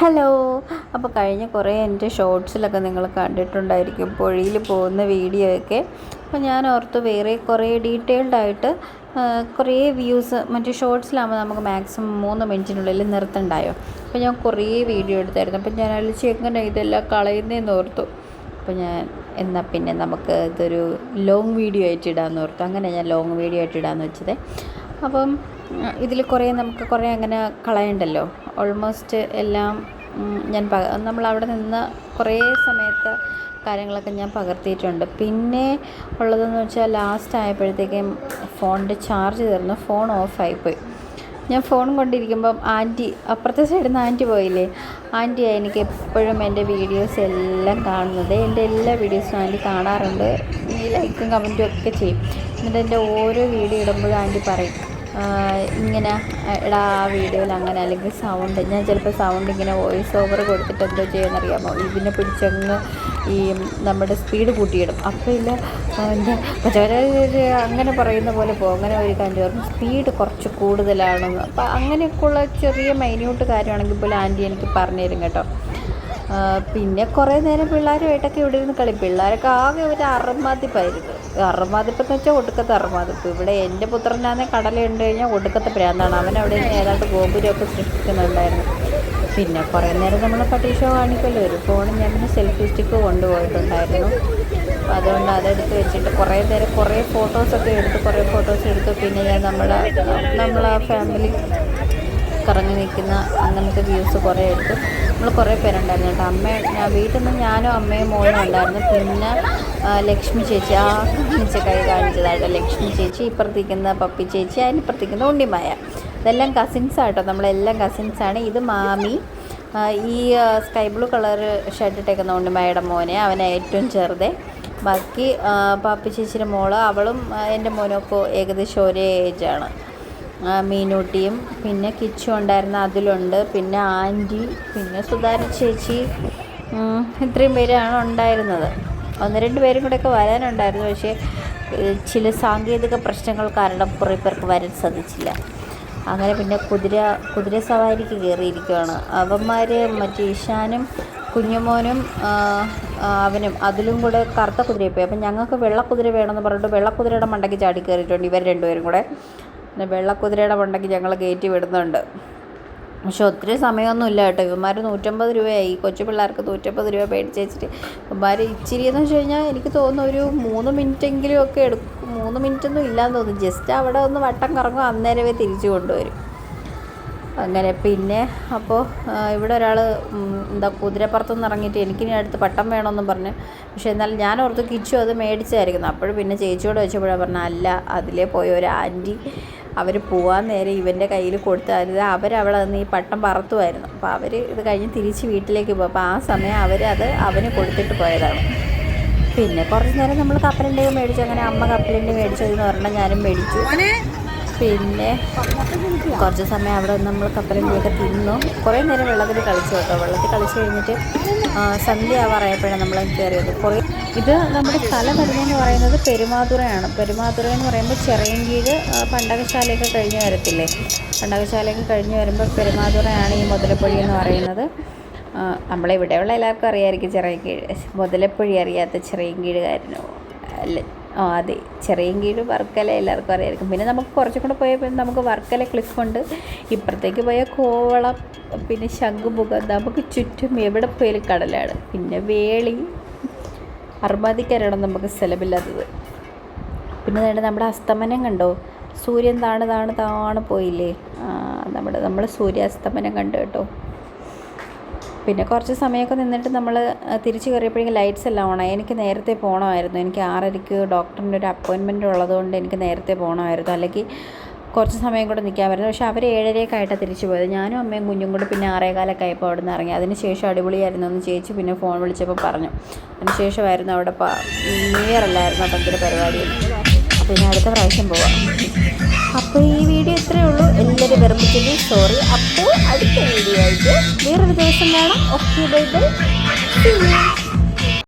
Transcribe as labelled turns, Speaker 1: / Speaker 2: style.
Speaker 1: Hello. അപ്പോൾ കഴിഞ്ഞ കുറേ എന്റെ ഷോർട്സിലൊക്കെ നിങ്ങൾ കണ്ടിട്ടുണ്ടായിരിക്കും പുഴയിൽ പോകുന്ന വീഡിയോ ഒക്കെ അപ്പോൾ ഞാൻ ഓർത്ത് വേറെ കുറേ ഡീറ്റെയിൽഡ് ആയിട്ട് കുറേ വ്യൂസ് മറ്റേ ഷോർട്സിലാകുമ്പോൾ നമുക്ക് മാക്സിമം മൂന്ന് മിനിറ്റിനുള്ളിൽ നിർത്തുണ്ടായോ? അപ്പോൾ ഞാൻ കുറേ വീഡിയോ എടുത്തായിരുന്നു. അപ്പോൾ ഞാൻ അലിച്ച് എങ്ങനെ ഇതെല്ലാം കളയുന്നതെന്ന് ഓർത്തു. അപ്പോൾ ഞാൻ എന്നാൽ പിന്നെ നമുക്ക് ഇതൊരു ലോങ് വീഡിയോ ആയിട്ട് ഇടാമെന്ന് ഓർത്തു. അങ്ങനെ ഞാൻ ലോങ് വീഡിയോ ആയിട്ട് ഇടാമെന്ന് വെച്ചത്. അപ്പം ഇതിൽ കുറേ നമുക്ക് കുറേ അങ്ങനെ കളയണ്ടല്ലോ. ഓൾമോസ്റ്റ് എല്ലാം ഞാൻ നമ്മൾ അവിടെ നിന്ന് കുറേ സമയത്ത് കാര്യങ്ങളൊക്കെ ഞാൻ പകർത്തിയിട്ടുണ്ട്. പിന്നെ ഉള്ളതെന്ന് വെച്ചാൽ ലാസ്റ്റ് ആയപ്പോഴത്തേക്കും ഫോണിന്റെ ചാർജ് തീർന്നു ഫോൺ ഓഫായിപ്പോയി ഞാൻ ഫോൺ കൊണ്ടിരിക്കുമ്പം ആന്റി അപ്പുറത്തെ സൈഡിൽ നിന്ന് ആന്റി പോയില്ലേ? ആന്റിയാണ് എനിക്ക് എപ്പോഴും എന്റെ വീഡിയോസ് എല്ലാം കാണുന്നത്. എന്റെ എല്ലാ വീഡിയോസും ആന്റി കാണാറുണ്ട്. ഈ ലൈക്കും കമന്റും ഒക്കെ ചെയ്യും. എന്നിട്ട് എന്റെ ഓരോ വീഡിയോ ഇടുമ്പോഴും ആന്റി പറയും ഇങ്ങനെ എടാ ആ വീഡിയോയിൽ അങ്ങനെ അല്ലെങ്കിൽ സൗണ്ട് ഞാൻ ചിലപ്പോൾ സൗണ്ട് ഇങ്ങനെ വോയിസ് ഓവർ കൊടുത്തിട്ട് എന്തോ ചെയ്യുമെന്നറിയാമോ? ഇതിനെ പിടിച്ചങ്ങ് ഈ നമ്മുടെ സ്പീഡ് കൂട്ടിയിടും. അപ്പോൾ ഇല്ല എന്റെ അങ്ങനെ പറയുന്ന പോലെ പോകും. അങ്ങനെ ഒരു കാര്യം പറഞ്ഞു സ്പീഡ് കുറച്ച് കൂടുതലാണെന്ന്. അപ്പോൾ അങ്ങനെയൊക്കെയുള്ള ചെറിയ മൈന്യൂട്ട് കാര്യമാണെങ്കിൽ പോലും ആന്റി എനിക്ക് പറഞ്ഞു തരും കേട്ടോ. പിന്നെ കുറേ നേരം പിള്ളേരുമായിട്ടൊക്കെ ഇവിടെ ഇരുന്ന് കളി പിള്ളേരൊക്കെ ആകെ ഒരു അറുമാതിപ്പായിരുന്നു. അറുമാതിപ്പ് എന്ന് വെച്ചാൽ ഒടുക്കത്തെ ധർമാതിപ്പ് ഇവിടെ എന്റെ പുത്രനാന്നെ കടലുണ്ട് കഴിഞ്ഞാൽ ഒടുക്കത്തെ പ്രാന്താണ് അവൻ അവിടെ നിന്ന് ഏതാണ്ട് ഗോപുരമൊക്കെ സൃഷ്ടിക്കുന്നുണ്ടായിരുന്നു. പിന്നെ കുറേ നേരം നമ്മൾ പട്ടീഷോ കാണിക്കുമല്ലോ ഒരു ഫോൺ ഞാൻ പിന്നെ സെൽഫി സ്റ്റിക്ക് കൊണ്ടുപോയിട്ടുണ്ടായിരുന്നു. അപ്പോൾ അതുകൊണ്ട് അതെടുത്ത് വെച്ചിട്ട് കുറേ നേരം കുറേ ഫോട്ടോസൊക്കെ എടുത്ത് കുറേ ഫോട്ടോസ് എടുത്ത് പിന്നെ ഞാൻ നമ്മളെ നമ്മളെ ഫാമിലി കറങ്ങി നിൽക്കുന്ന അങ്ങനത്തെ വ്യൂസ് കുറേ എടുത്തു. നമ്മൾ കുറേ പേരുണ്ടായിരുന്നു കേട്ടോ. അമ്മ ഞാൻ വീട്ടിൽ നിന്ന് ഞാനും അമ്മയും മോനും ഉണ്ടായിരുന്നു. പിന്നെ ലക്ഷ്മി ചേച്ചി ആ കാണിച്ച കൈ കാണിച്ചതായിട്ട് ലക്ഷ്മി ചേച്ചി ഇപ്പുറത്തിരിക്കുന്ന പപ്പി ചേച്ചി അതിനിപ്പുറത്തിരിക്കുന്ന ഉണ്ണിമായ. ഇതെല്ലാം കസിൻസ് ആട്ടോ. നമ്മളെല്ലാം കസിൻസാണ് ഇത് മാമി. ഈ സ്കൈ ബ്ലൂ കളർ ഷർട്ട് ഇട്ടേക്കുന്ന ഉണ്ണിമായുടെ മോനെ. അവനെ ഏറ്റവും ചെറുതേ. ബാക്കി പാപ്പി ചേച്ചിയുടെ മോൾ അവളും എന്റെ മോനൊക്കെ ഏകദേശം ഒരേ ഏജാണ് മീനൂട്ടിയും പിന്നെ കിച്ചു ഉണ്ടായിരുന്ന അതിലുണ്ട്. പിന്നെ ആന്റി പിന്നെ സുധാര ചേച്ചി ഇത്രയും പേരാണ് ഉണ്ടായിരുന്നത്. ഒന്ന് രണ്ട് പേരും കൂടെയൊക്കെ വരാനുണ്ടായിരുന്നു. പക്ഷേ ചില സാങ്കേതിക പ്രശ്നങ്ങൾ കാരണം കുറേ പേർക്ക് വരാൻ സാധിച്ചില്ല. അങ്ങനെ പിന്നെ കുതിര കുതിര സവാരിക്ക് കയറിയിരിക്കുകയാണ് അവന്മാർ മറ്റേ ഈശാനും കുഞ്ഞുമോനും അവനും അതിലും കൂടെ കറുത്ത കുതിരയെ പോയി. അപ്പം ഞങ്ങൾക്ക് വെള്ളക്കുതിര വേണമെന്ന് പറഞ്ഞിട്ട് വെള്ളക്കുതിരയുടെ മണ്ടയ്ക്ക് ചാടി കയറിയിട്ടുണ്ട് ഇവർ രണ്ടുപേരും കൂടെ. പിന്നെ വെള്ളക്കുതിരയുടെ മണ്ടയ്ക്ക് ഞങ്ങൾ കയറ്റി വിടുന്നുണ്ട്. പക്ഷെ ഒത്തിരി സമയമൊന്നും ഇല്ല കേട്ടോ. ഇവന്മാർ നൂറ്റമ്പത് രൂപയായി. കൊച്ചു പിള്ളേർക്ക് നൂറ്റമ്പത് രൂപ മേടിച്ച് വെച്ചിട്ട് ഇവന്മാർ ഇച്ചിരി എന്ന് വെച്ച് കഴിഞ്ഞാൽ എനിക്ക് തോന്നുന്നു ഒരു മൂന്ന് മിനിറ്റെങ്കിലും ഒക്കെ എടുക്കും മൂന്ന് മിനിറ്റൊന്നും ഇല്ലാന്ന് തോന്നുന്നു. ജസ്റ്റ് അവിടെ ഒന്ന് വട്ടം കറങ്ങും അന്നേരമേ തിരിച്ചു കൊണ്ടുവരും. അങ്ങനെ പിന്നെ അപ്പോൾ ഇവിടെ ഒരാൾ എന്താ കുതിരപ്പുറത്തുനിന്ന് ഇറങ്ങിയിട്ട് എനിക്കിനി അടുത്ത് പട്ടം വേണമെന്നും പറഞ്ഞ്. പക്ഷേ എന്നാലും ഞാൻ ഓർത്ത് കിച്ചു അത് മേടിച്ചായിരിക്കുന്നു. അപ്പോഴും പിന്നെ ചേച്ചിയോട് വെച്ചപ്പോഴാണ് പറഞ്ഞത് അല്ല അതിലേ പോയ ഒരു ആന്റി അവർ പോകാൻ നേരെ ഇവന്റെ കയ്യിൽ കൊടുത്തത് അവരവിടെ നിന്ന് ഈ പട്ടം പറത്തുമായിരുന്നു അപ്പോൾ അവർ ഇത് കഴിഞ്ഞ് തിരിച്ച് വീട്ടിലേക്ക് പോകും അപ്പോൾ ആ സമയം അവർ അത് അവന് കൊടുത്തിട്ട് പോയതാണ്. പിന്നെ കുറച്ച് നേരം നമ്മൾ കപ്പലണ്ടി മേടിച്ചു. അങ്ങനെ അമ്മ കപ്പലണ്ടി മേടിച്ചതെന്ന് പറഞ്ഞാൽ ഞാനും മേടിച്ചു. പിന്നെ കുറച്ച് സമയം അവിടെ നമ്മൾ നമ്മൾ കൂടെ തിന്നു. കുറേ നേരം വെള്ളത്തിൽ കളിച്ചു കേട്ടോ. വെള്ളത്തിൽ കളിച്ച് കഴിഞ്ഞിട്ട് സന്ധ്യ ആവാറായപ്പോഴാണ് നമ്മൾ കയറിയത്. കുറേ ഇത് നമ്മുടെ സ്ഥലം വരുന്നതെന്ന് പറയുന്നത് പെരുമാതുറയാണ്. പെരുമാതുറ എന്ന് പറയുമ്പോൾ ചെറിയങ്കീഴ് പണ്ടകശാലയൊക്കെ കഴിഞ്ഞ് വരത്തില്ലേ? പണ്ടകശാലയൊക്കെ കഴിഞ്ഞ് വരുമ്പോൾ പെരുമാതുറയാണ് ഈ മുതലപ്പൊഴി എന്ന് പറയുന്നത്. നമ്മളിവിടെയുള്ള എല്ലാവർക്കും അറിയാമായിരിക്കും ചെറിയൻകീഴ്. മുതലപ്പൊഴി അറിയാത്ത ചെറിയൻകീഴുകാരനോ അല്ല ആ അതെ. ചെറിയൻകീഴ് വർക്കല എല്ലാവർക്കും അറിയായിരിക്കും. പിന്നെ നമുക്ക് കുറച്ചും കൂടെ പോയപ്പോൾ നമുക്ക് വർക്കല ക്ലിഫുണ്ട് ഇപ്പുറത്തേക്ക് പോയ കോവളം പിന്നെ ശംഖുമുഖം. നമുക്ക് ചുറ്റും എവിടെ പോയാലും കടലാണ്. പിന്നെ വേളി അർമാദിക്കാനാണ് നമുക്ക് സ്ഥലമില്ലാത്തത്. പിന്നെ വേണ്ട നമ്മുടെ അസ്തമനം കണ്ടോ? സൂര്യൻ താണ് താണ് താണ് പോയില്ലേ? നമ്മുടെ നമ്മൾ സൂര്യാസ്തമനം കണ്ടു കേട്ടോ. പിന്നെ കുറച്ച് സമയമൊക്കെ നിന്നിട്ട് നമ്മൾ തിരിച്ചു കയറിയപ്പോഴേക്കും ലൈറ്റ്സ് എല്ലാം ഓണായി എനിക്ക് നേരത്തെ പോകണമായിരുന്നു എനിക്ക് ആറരയ്ക്ക് ഡോക്ടറിന്റെ ഒരു അപ്പോയിൻമെന്റ് ഉള്ളതുകൊണ്ട് എനിക്ക് നേരത്തെ പോകണമായിരുന്നു അല്ലെങ്കിൽ കുറച്ച് സമയം കൂടെ പറ്റും പക്ഷേ അവർ ഏഴരയൊക്കെ ആയിട്ടാണ് തിരിച്ചു പോയത്. ഞാനും അമ്മയും കുഞ്ഞും കൂടെ പിന്നെ ആറേകാലൊക്കെ ആയപ്പോൾ അവിടെ നിന്ന് ഇറങ്ങി. അതിന് ശേഷം അടിപൊളിയായിരുന്നു എന്ന് ചേച്ചി പിന്നെ ഫോൺ വിളിച്ചപ്പോൾ പറഞ്ഞു. അതിന് ശേഷമായിരുന്നു അവിടെ ന്യൂ ഇയർ അല്ലായിരുന്നു ഭയങ്കര പരിപാടി. പിന്നെ അടുത്ത പ്രാവശ്യം പോവാം. അപ്പോൾ ഈ വീഡിയോ ഇത്രയേ ഉള്ളൂ. എല്ലാവരും വെറുപ്പിച്ചത് സോറി അപ്പോൾ അടുത്ത വീഡിയോ വേറൊരു ദിവസം വേണം ഓക്കെ ബൈ ബൈ